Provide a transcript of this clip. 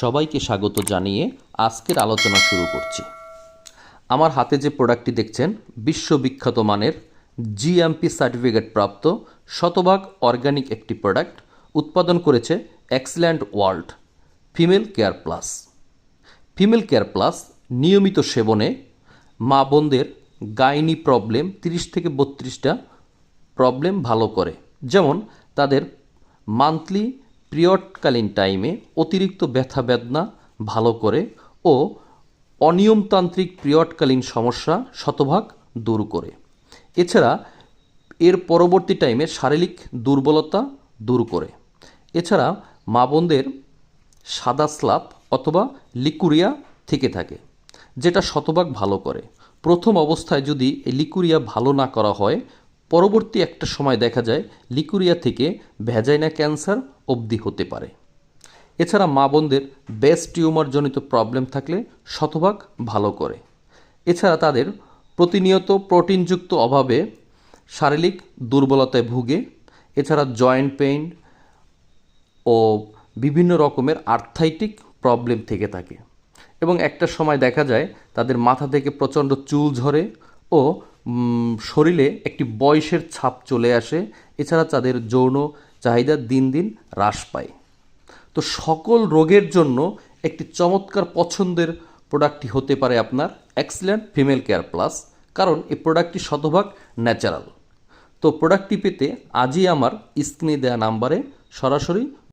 সবাইকে স্বাগত জানিয়ে আজকের আলোচনা শুরু করছি। আমার হাতে যে প্রোডাক্টটি দেখছেন, বিশ্ববিখ্যাত মানের জিএমপি সার্টিফিকেট প্রাপ্ত শতভাগ অর্গানিক একটি প্রোডাক্ট উৎপাদন করেছে এক্সল্যান্ড world female care plus female care plus নিয়মিত সেবনে মা বোনদের গাইনি প্রবলেম তিরিশ থেকে বত্রিশটা প্রবলেম ভালো করে। যেমন তাদের মান্থলি পিরিয়ডকালীন টাইমে অতিরিক্ত ব্যথা বেদনা ভালো করে ও অনিয়মতান্ত্রিক পিরিয়ডকালীন সমস্যা শতভাগ দূর করে। এছাড়া এর পরবর্তী টাইমে শারীরিক দুর্বলতা দূর করে। এছাড়া মা বোনদের সাদা স্লাপ অথবা লিকুরিয়া থেকে থাকে, যেটা শতভাগ ভালো করে। প্রথম অবস্থায় যদি এই লিকুরিয়া ভালো না করা হয় পরবর্তী একটা সময় দেখা যায় লিকুরিয়া থেকে ভ্যাজাইনা ক্যান্সার অবধি হতে পারে। এছাড়া মা বোনদের বেস্ট টিউমারজনিত প্রবলেম থাকলে শতভাগ ভালো করে। এছাড়া তাদের প্রতিনিয়ত প্রোটিনযুক্ত অভাবে শারীরিক দুর্বলতায় ভুগে, এছাড়া জয়েন্ট পেইন ও বিভিন্ন রকমের আর্থাইটিক প্রবলেম থেকে থাকে। এবং একটা সময় দেখা যায় তাদের মাথা থেকে প্রচণ্ড চুল ঝরে ও শরীরে একটি বয়সের ছাপ চলে আসে। এছাড়া তাদের যৌন চাহিদা দিন দিন হ্রাস পায়। তো সকল রোগের জন্য একটি চমৎকার পছন্দের প্রোডাক্টটি হতে পারে আপনার এক্সিলেন্ট ফিমেল কেয়ার প্লাস কারণ এই প্রোডাক্টটি শতভাগ ন্যাচারাল। তো প্রোডাক্টটি পেতে আজই আমার স্ক্রিনে দেওয়া নাম্বারে সরাসরি